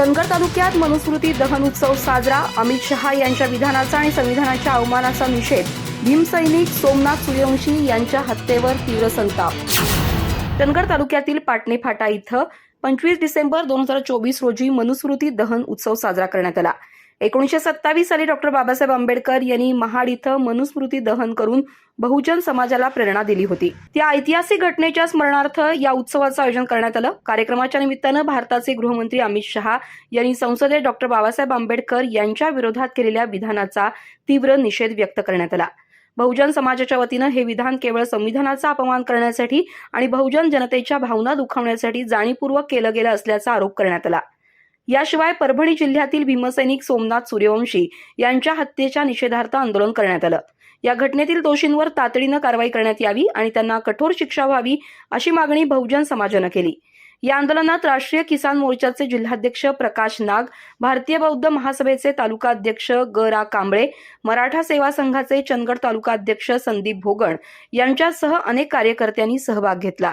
चंदगड तालुक्यात मनुस्मृती दहन उत्सव साजरा. अमित शहा यांच्या विधानाचा आणि संविधानाच्या अवमानाचा निषेध. भीमसैनिक सोमनाथ सूर्यवंशी यांच्या हत्येवर तीव्र संताप. चंदगड तालुक्यातील पाटणे फाटा इथं पंचवीस डिसेंबर दोन हजार चोवीस रोजी मनुस्मृती दहन उत्सव साजरा करण्यात आला. एकोणीसशे सत्तावीस साली डॉक्टर बाबासाहेब आंबेडकर यांनी महाड इथं मनुस्मृती दहन करून बहुजन समाजाला प्रेरणा दिली होती. त्या ऐतिहासिक घटनेच्या स्मरणार्थ या उत्सवाचं आयोजन करण्यात आलं. कार्यक्रमाच्या निमित्तानं भारताचे गृहमंत्री अमित शहा यांनी संसदेत डॉक्टर बाबासाहेब आंबेडकर यांच्या विरोधात केलेल्या विधानाचा तीव्र निषेध व्यक्त करण्यात आला. बहुजन समाजाच्या वतीनं हे विधान केवळ संविधानाचा अपमान करण्यासाठी आणि बहुजन जनतेच्या भावना दुखावण्यासाठी जाणीवपूर्वक केलं गेलं असल्याचा आरोप करण्यात आला. याशिवाय परभणी जिल्ह्यातील भीमसैनिक सोमनाथ सूर्यवंशी यांच्या हत्येच्या निषेधार्थ आंदोलन करण्यात आलं. या घटनेतील दोषींवर तातडीनं कारवाई करण्यात यावी आणि त्यांना कठोर शिक्षा व्हावी अशी मागणी बहुजन समाजानं केली. या आंदोलनात राष्ट्रीय किसान मोर्चाचे जिल्हाध्यक्ष प्रकाश नाग भारतीय बौद्ध महासभेचे तालुका अध्यक्ष ग रा कांबळे मराठा सेवा संघाचे चंदगड तालुका अध्यक्ष संदीप भोगण यांच्यासह अनेक कार्यकर्त्यांनी सहभाग घेतला.